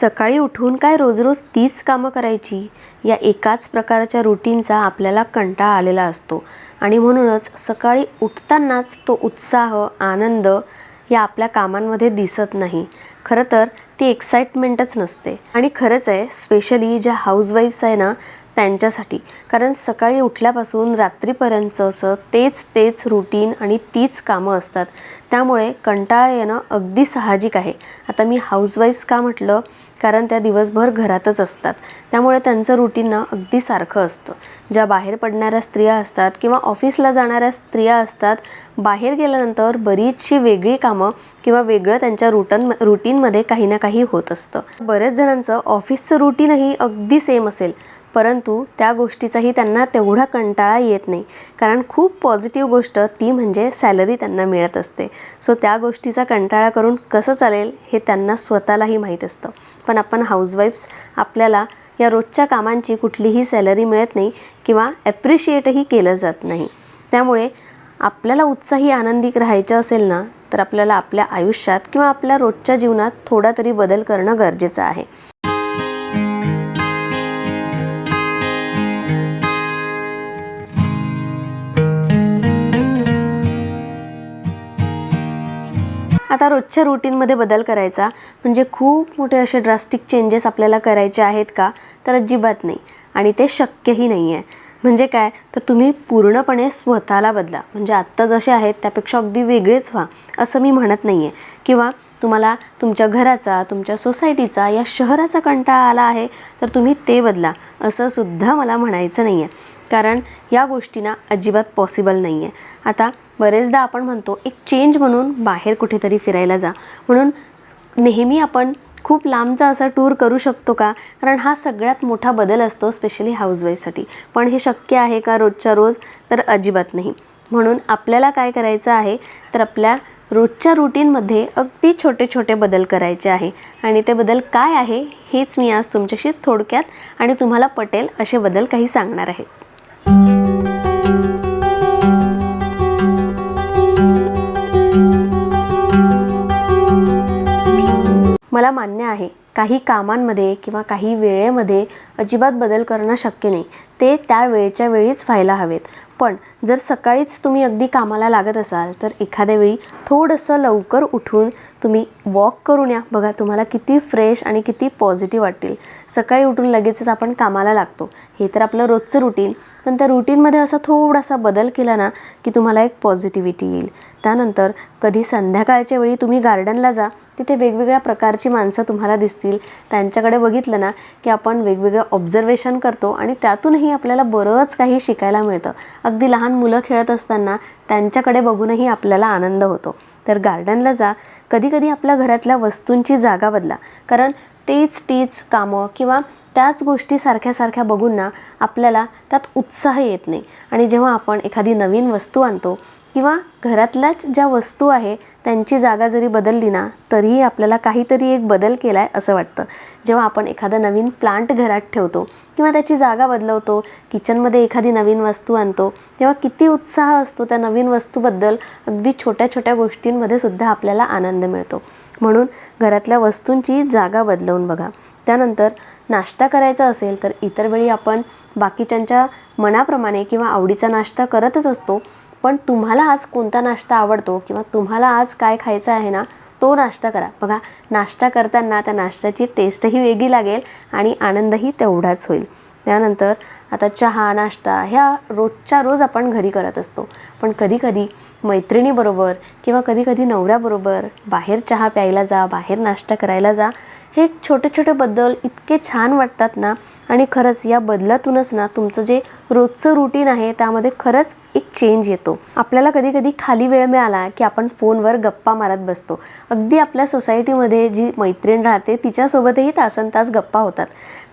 सकाळी उठून काय रोज रोज तीच कामं करायची? या एकाच प्रकारच्या रुटीनचा आपल्याला कंटाळा आलेला असतो. आणि म्हणूनच सकाळी उठतानाच तो उत्साह आनंद या आपल्या कामांमध्ये दिसत नाही. खरं तर ती एक्साइटमेंटच नसते. आणि खरंच आहे स्पेशली ज्या हाऊसवाईफ्स आहे ना त्यांच्यासाठी. कारण सकाळी उठल्यापासून रात्रीपर्यंतचं तेच तेच रुटीन आणि तीच कामं असतात. त्यामुळे कंटाळा येणं अगदी साहजिक आहे. आता मी हाऊसवाईफ्स का म्हटलं? कारण त्या दिवसभर घरातच असतात. त्यामुळे त्यांचं रुटीन ना अगदी सारखं असतं. ज्या बाहेर पडणाऱ्या स्त्रिया असतात किंवा ऑफिसला जाणाऱ्या स्त्रिया असतात बाहेर गेल्यानंतर बरीचशी वेगळी कामं किंवा वेगळं त्यांच्या रुटन रुटीनमध्ये काही ना काही होत असतं. बऱ्याच जणांचं ऑफिसचं रुटीनही अगदी सेम असेल. परंतु त्या गोष्टीचाही त्यांना तेवढा कंटाळा येत नाही. कारण खूप पॉझिटिव्ह गोष्ट ती म्हणजे सॅलरी त्यांना मिळत असते. सो त्या गोष्टीचा कंटाळा करून कसं चालेल हे त्यांना स्वतःलाही माहीत असतं. पण आपण हाऊसवाईफ्स आपल्याला या रोजच्या कामांची कुठलीही सॅलरी मिळत नाही किंवा ॲप्रिशिएटही केलं जात नाही. त्यामुळे आपल्याला उत्साही आनंदी राहायचं असेल ना तर आपल्याला आपल्या आयुष्यात किंवा आपल्या रोजच्या जीवनात थोडा तरी बदल करणं गरजेचं आहे. आता रोजच्या रुटीनमध्ये बदल करायचा. म्हणजे खूप मोठे असे ड्रास्टिक चेंजेस आपल्याला करायचे आहेत का? तर अजिबात नाही. आणि ते शक्यही नाही आहे म्हणजे काय? तर तुम्ही पूर्णपणे स्वतःला बदला. म्हणजे आत्ता जसे आहेत त्यापेक्षा अगदी वेगळेच व्हा. असं मी म्हणत नाही आहे किंवा तुम्हाला तुमच्या घराचा तुमच्या सोसायटीचा या शहराचा कंटाळा आला आहे तर तुम्ही ते बदला. असं सुद्धा मला म्हणायचं नाही आहे कारण या गोष्टींना अजिबात पॉसिबल नाही आहे आता बरेचदा आपण म्हणतो एक चेंज म्हणून बाहेर कुठेतरी फिरायला जा. म्हणून नेहमी आपण खूप लांबचा असा टूर करू शकतो का? कारण हा सगळ्यात मोठा बदल असतो स्पेशली हाऊसवाईफसाठी पण हे शक्य आहे का रोजच्या रोज? तर अजिबात नाही. म्हणून आपल्याला काय करायचं आहे? तर आपल्या रोजच्या रुटीनमध्ये अगदी छोटे छोटे बदल करायचे आहे. आणि ते बदल काय आहे हेच मी आज तुमच्याशी थोडक्यात आणि तुम्हाला पटेल असे बदल काही सांगणार आहे. मला मान्य आहे काही कामांमध्ये किंवा काही वेळेमध्ये अजिबात बदल करणं शक्य नाही. ते त्या वेळेच्या वेळीच व्हायला हवेत. पण जर सकाळीच तुम्ही अगदी कामाला लागत असाल तर एखाद्या वेळी थोडंसं लवकर उठून तुम्ही वॉक करून या. बघा तुम्हाला किती फ्रेश आणि किती पॉझिटिव्ह वाटेल सकाळी उठून लगेचच आपण कामाला लागतो. हे तर आपलं रोजचं रुटीन पण त्या रुटीनमध्ये असा थोडासा बदल केला ना की तुम्हाला एक पॉझिटिव्हिटी येईल. त्यानंतर कधी संध्याकाळच्या वेळी तुम्ही गार्डनला जा तिथे वेगवेगळ्या प्रकारची माणसं तुम्हाला दिसतील. त्यांच्याकडे बघितलं ना की आपण वेगवेगळं ऑब्झर्वेशन करतो आणि त्यातूनही आपल्याला बरंच काही शिकायला मिळतं. अगदी लहान मुलं खेळत असताना त्यांच्याकडे बघूनही आपल्याला आनंद होतो. तर गार्डनला जा कधीकधी आपल्या घरातल्या वस्तूंची जागा बदला. कारण तेच तीच कामं किंवा त्याच गोष्टी सारख्या सारख्या बघून ना आपल्याला त्यात उत्साह येत नाही. आणि जेव्हा आपण एखादी नवीन वस्तू आणतो किंवा घरातल्याच ज्या वस्तू आहे त्यांची जागा जरी बदलली ना तरीही आपल्याला काहीतरी एक बदल केला आहे असं वाटतं. जेव्हा आपण एखादा नवीन प्लांट घरात ठेवतो किंवा त्याची जागा बदलवतो किचनमध्ये एखादी नवीन वस्तू आणतो तेव्हा किती उत्साह असतो त्या नवीन वस्तूबद्दल अगदी छोट्या छोट्या गोष्टींमध्ये सुद्धा आपल्याला आनंद मिळतो. म्हणून घरातल्या वस्तूंची जागा बदलवून बघा. त्यानंतर नाश्ता करायचा असेल तर इतर वेळी आपण बाकीच्यांच्या मनाप्रमाणे किंवा आवडीचा नाश्ता करतच असतो. पण तुम्हाला आज कोणता नाश्ता आवडतो किंवा तुम्हाला आज काय खायचं आहे ना तो नाश्ता करा. बघा नाश्ता करताना त्या नाश्त्याची टेस्टही वेगळी लागेल आणि आनंदही तेवढाच होईल. त्यानंतर आता चहा नाश्ता ह्या रोजच्या रोज आपण घरी करत असतो. पण कधीकधी मैत्रिणीबरोबर किंवा कधीकधी नवऱ्याबरोबर बाहेर चहा प्यायला जा बाहेर नाश्ता करायला जा हे छोटे छोटे बदल इतके छान वाटतात ना आणि खरंच या बदलातूनच ना तुमचं जे रोजचं रुटीन आहे त्यामध्ये खरंच एक चेंज येतो. आपल्याला कधी कधी खाली वेळ मिळाला की आपण फोनवर गप्पा मारत बसतो. अगदी आपल्या सोसायटीमध्ये जी मैत्रीण राहते तिच्यासोबतही तासन तास गप्पा होतात.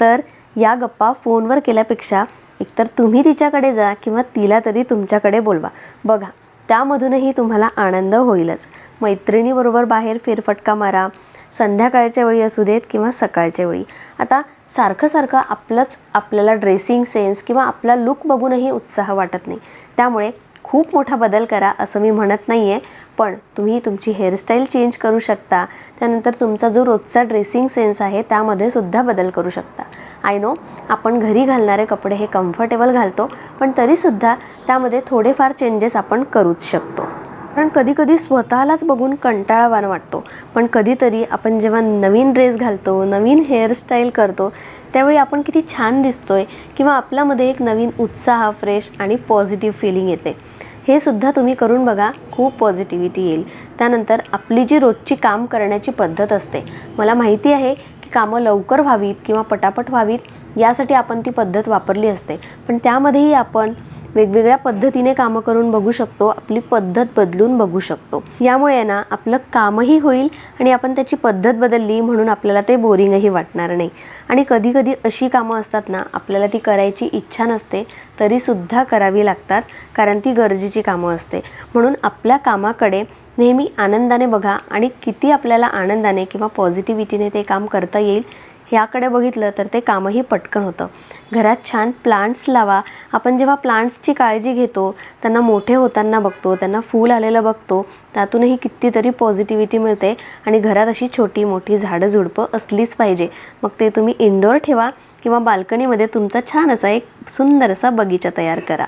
तर या गप्पा फोनवर केल्यापेक्षा एकतर तुम्ही तिच्याकडे जा किंवा तिला तरी तुमच्याकडे बोलवा. बघा त्यामधूनही तुम्हाला आनंद होईलच. मैत्रिणीबरोबर बाहेर फेरफटका मारा संध्याकाळच्या वेळी असू देत किंवा सकाळच्या वेळी. आता सारखं सारखं आपलंच आपल्याला ड्रेसिंग सेन्स किंवा आपला लुक बघूनही उत्साह वाटत नाही. त्यामुळे खूप मोठा बदल करा असं मी म्हणत नाही आहे पण तुम्ही तुमची हेअरस्टाईल चेंज करू शकता. त्यानंतर तुमचा जो रोजचा ड्रेसिंग सेन्स आहे त्यामध्ये सुद्धा बदल करू शकता. आय नो आपण घरी घालणारे कपडे हे कम्फर्टेबल घालतो पण तरीसुद्धा त्यामध्ये थोडेफार चेंजेस आपण करूच शकतो. कारण कधीकधी स्वतःलाच बघून कंटाळावाण वाटतो. पण कधीतरी आपण जेव्हा नवीन ड्रेस घालतो नवीन हेअरस्टाईल करतो त्यावेळी आपण किती छान दिसतोय किंवा आपल्यामध्ये एक नवीन उत्साह फ्रेश आणि पॉझिटिव्ह फिलिंग येते. हे सुद्धा तुम्ही करून बघा खूप पॉझिटिव्हिटी येईल. त्यानंतर आपली जी रोजची काम करण्याची पद्धत असते मला माहिती आहे की कामं लवकर व्हावीत किंवा पटापट व्हावीत यासाठी आपण ती पद्धत वापरली असते. पण त्यामध्येही आपण वेगवेगळ्या पद्धतीने कामं करून बघू शकतो आपली पद्धत बदलून बघू शकतो. यामुळे आहे ना आपलं कामही होईल आणि आपण त्याची पद्धत बदलली म्हणून आपल्याला ते बोरिंगही वाटणार नाही. आणि कधीकधी अशी कामं असतात ना आपल्याला ती करायची इच्छा नसते तरीसुद्धा करावी लागतात कारण ती गरजेची कामं असते. म्हणून आपल्या कामाकडे नेहमी आनंदाने बघा आणि किती आपल्याला आनंदाने किंवा पॉझिटिव्हिटीने ते काम करता येईल ह्याकडे बघितलं तर ते कामही पटकन होतं. घरात छान प्लांट्स लावा. आपण जेव्हा प्लांट्सची काळजी घेतो त्यांना मोठे होताना बघतो त्यांना फूल आलेलं बघतो त्यातूनही कितीतरी पॉझिटिव्हिटी मिळते आणि घरात अशी छोटी मोठी झाडं झुडपं असलीच पाहिजे. मग ते तुम्ही इंडोर ठेवा किंवा बाल्कनीमध्ये तुमचा छान असा एक सुंदर असा बगीचा तयार करा.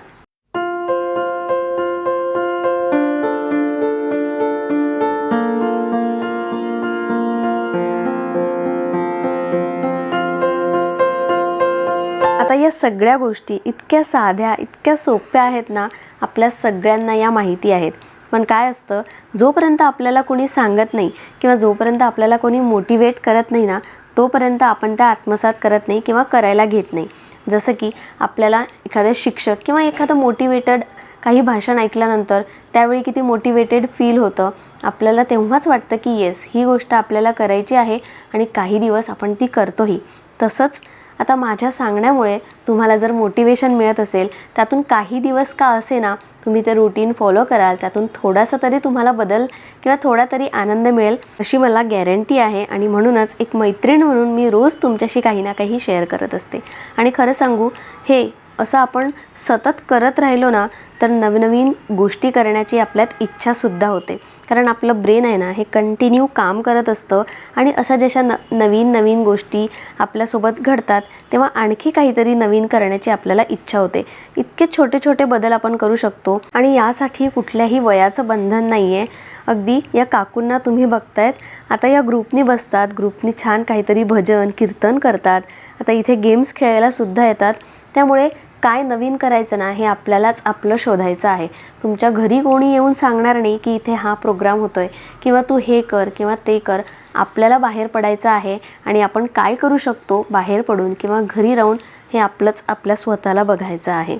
या सगळ्या गोष्टी इतक्या साध्या इतक्या सोप्या आहेत ना आपल्या सगळ्यांना या माहिती आहेत. पण काय असतं जोपर्यंत आपल्याला कोणी सांगत नाही किंवा जोपर्यंत आपल्याला कोणी मोटिवेट करत नाही ना तोपर्यंत आपण त्या आत्मसात करत नाही किंवा करायला घेत नाही. जसं की आपल्याला एखादं शिक्षक किंवा एखादं मोटिवेटेड काही भाषण ऐकल्यानंतर त्यावेळी किती मोटिवेटेड फील होतं आपल्याला तेव्हाच वाटतं की येस ही गोष्ट आपल्याला करायची आहे आणि काही दिवस आपण ती करतोही. तसंच आता माझ्या सांगण्यामुळे तुम्हाला जर मोटिवेशन मिळत असेल त्यातून काही दिवस का असे ना तुम्ही ते रुटीन फॉलो कराल त्यातून थोडासा तरी तुम्हाला बदल किंवा थोडा तरी आनंद मिळेल अशी मला गॅरंटी आहे. आणि म्हणूनच एक मैत्रीण म्हणून मी रोज तुमच्याशी काही ना काही शेअर करत असते. आणि खरं सांगू हे असं आपण सतत करत राहिलो ना तर नवनवीन गोष्टी करण्याची आपल्यात इच्छासुद्धा होते. कारण आपलं ब्रेन आहे ना हे कंटिन्यू काम करत असतं आणि अशा जशा न नवीन नवीन गोष्टी आपल्यासोबत घडतात तेव्हा आणखी काहीतरी नवीन करण्याची आपल्याला इच्छा होते. इतके छोटे छोटे बदल आपण करू शकतो आणि यासाठी कुठल्याही वयाचं बंधन नाही आहे अगदी या काकूंना तुम्ही बघतायत आता या ग्रुपनी बसतात ग्रुपनी छान काहीतरी भजन कीर्तन करतात. आता इथे गेम्स खेळायला सुद्धा येतात. त्यामुळे काय नवीन करायचं ना हे आपल्यालाच आपलं शोधायचं आहे. तुमच्या घरी कोणी येऊन सांगणार नाही की इथे हा प्रोग्राम होतो आहे किंवा तू हे कर किंवा ते कर. आपल्याला बाहेर पडायचं आहे आणि आपण काय करू शकतो बाहेर पडून किंवा घरी राहून हे आपलंच आपल्या स्वतःला बघायचं आहे.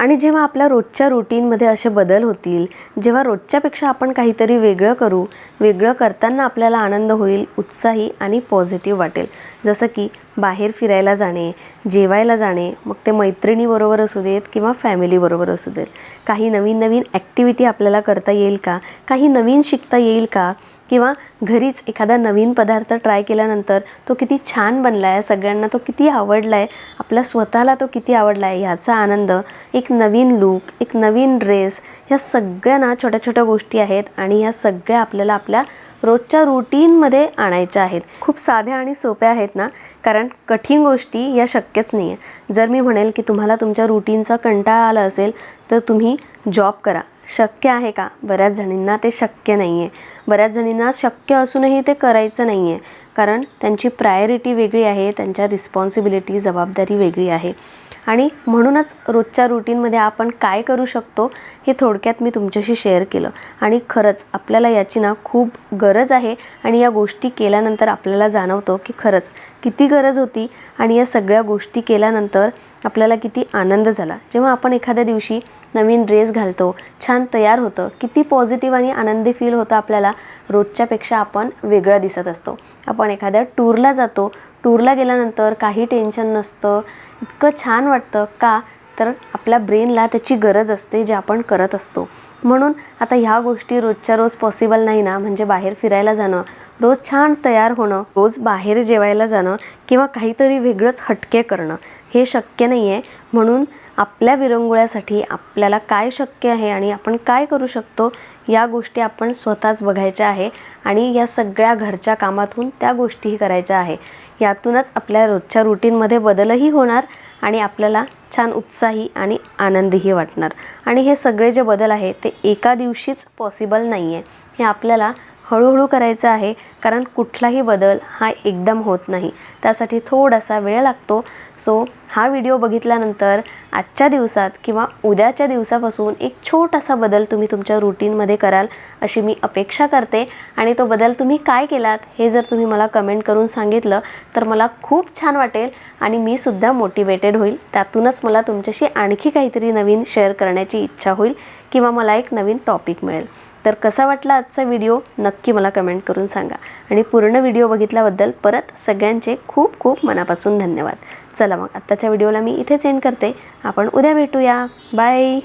आणि जेव्हा आपल्या रोजच्या रुटीनमध्ये असे बदल होतील जेव्हा रोजच्यापेक्षा आपण काहीतरी वेगळं करू वेगळं करताना आपल्याला आनंद होईल उत्साही आणि पॉझिटिव्ह वाटेल. जसं की बाहेर फिरायला जाणे जेवायला जाणे मग ते मैत्रिणीबरोबर असू देत किंवा फॅमिलीबरोबर असू देत. काही नवीन नवीन ॲक्टिव्हिटी आपल्याला करता येईल का? काही नवीन शिकता येईल का? किंवा घरीच एखादा नवीन पदार्थ ट्राय केल्यानंतर तो किती छान बनला आहे सगळ्यांना तो किती आवडला आहे आपल्या स्वतःला तो किती आवडला आहे ह्याचा आनंद एक नवीन लूक एक नवीन ड्रेस ह्या सगळ्या ना छोट्या छोट्या गोष्टी आहेत आणि ह्या सगळ्या आपल्याला आपल्या रोजच्या रुटीनमध्ये आणायच्या आहेत. खूप साध्या आणि सोप्या आहेत ना? कारण कठीण गोष्टी या शक्यच नाही आहे जर मी म्हणेल की तुम्हाला तुमच्या रुटीनचा कंटाळा आला असेल तर तुम्ही जॉब करा. शक्य आहे का? बऱ्याच जणींना ते शक्य नाही आहे बऱ्याच जणींना शक्य असूनही ते करायचं नाही आहे कारण त्यांची प्रायोरिटी वेगळी आहे त्यांच्या रिस्पॉन्सिबिलिटी जबाबदारी वेगळी आहे. आणि म्हणूनच रोजच्या रुटीनमध्ये आपण काय करू शकतो हे थोडक्यात मी तुमच्याशी शेअर केलं. आणि खरंच आपल्याला याची ना खूप गरज आहे आणि या गोष्टी केल्यानंतर आपल्याला जाणवतो की खरंच किती गरज होती आणि या सगळ्या गोष्टी केल्यानंतर आपल्याला किती आनंद झाला. जेव्हा आपण एखाद्या दिवशी नवीन ड्रेस घालतो छान तयार होतं किती पॉझिटिव्ह आणि आनंदी फील होतं आपल्याला रोजच्यापेक्षा आपण वेगळं दिसत असतो. आपण एखाद्या टूरला जातो. टूरला गेल्यानंतर काही टेन्शन नसतं. इतकं छान वाटतं का? तर आपल्या ब्रेनला त्याची गरज असते जे आपण करत असतो. म्हणून आता ह्या गोष्टी रोजच्या रोज पॉसिबल नाही ना म्हणजे बाहेर फिरायला जाणं रोज छान तयार होणं रोज बाहेर जेवायला जाणं किंवा काहीतरी वेगळंच हटके करणं हे शक्य नाही आहे म्हणून आपल्या विरंगुळ्यासाठी आपल्याला काय शक्य आहे आणि आपण काय करू शकतो या गोष्टी आपण स्वतःच बघायच्या आहे आणि या सगळ्या घरच्या कामातून त्या गोष्टीही करायच्या आहे. यातूनच आपल्या रोजच्या रुटीनमध्ये बदलही होणार आणि आपल्याला छान उत्साही आणि आनंदीही वाटणार. आणि हे सगळे जे बदल आहे ते एका दिवशीच पॉसिबल नाही आहे हे आपल्याला हळूहळू करायचं आहे कारण कुठलाही बदल हा एकदम होत नाही. त्यासाठी थोडासा वेळ लागतो. सो हा व्हिडिओ बघितल्यानंतर आजच्या दिवसात किंवा उद्याच्या दिवसापासून एक छोटासा बदल तुम्ही तुमच्या रुटीनमध्ये कराल अशी मी अपेक्षा करते. आणि तो बदल तुम्ही काय केलात हे जर तुम्ही मला कमेंट करून सांगितलं तर मला खूप छान वाटेल आणि मी सुद्धा मोटिवेटेड होईल. त्यातूनच मला तुमच्याशी आणखी काहीतरी नवीन शेअर करण्याची इच्छा होईल किंवा मला एक नवीन टॉपिक मिळेल. तर कसा वाटला आजचा व्हिडिओ नक्की मला कमेंट करून सांगा. आणि पूर्ण व्हिडिओ बघितल्याबद्दल परत सगळ्यांचे खूप खूप मनापासून धन्यवाद. चला मग आत्ताच्या व्हिडिओला मी इथेच एंड करते. आपण उद्या भेटूया. बाय